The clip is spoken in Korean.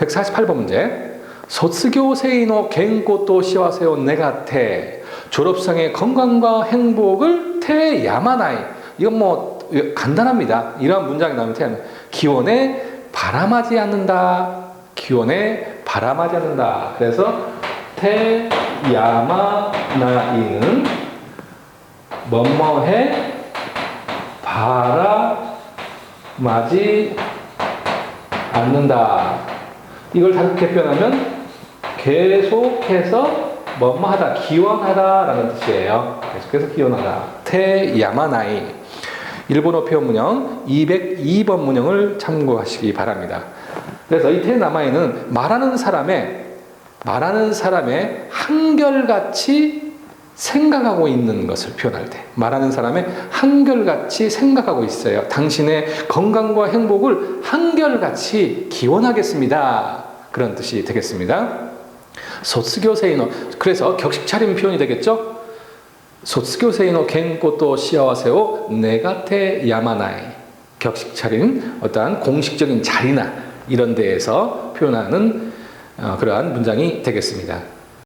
148번 문제. 소스교세이노 겐고또 시와세요 네가테 졸업생의 건강과 행복을 태야마나이 이건 뭐 간단합니다. 이러한 문장이 나오면 태야마 기원에 바람하지 않는다. 기원에 바람하지 않는다. 그래서 태야마나이는 뭐뭐해 바람하지 않는다. 이걸 다르게 표현하면 계속해서 뭐뭐하다, 기원하다라는 뜻이에요. 계속해서 기원하다. 태야마나이. 일본어 표현 문형 202번 문형을 참고하시기 바랍니다. 그래서 이 태나마이는 말하는 사람의 말하는 사람의 한결같이 생각하고 있는 것을 표현할 때 말하는 사람의 한결같이 생각하고 있어요. 당신의 건강과 행복을 한결같이 기원하겠습니다. 그런 뜻이 되겠습니다. 소스교세이노 그래서 격식 차림 표현이 되겠죠? 소스교세이노 겐코또 시아와세오 네가테 야마나이 격식 차림 어떠한 공식적인 자리나 이런 데에서 표현하는 어, 그러한 문장이 되겠습니다.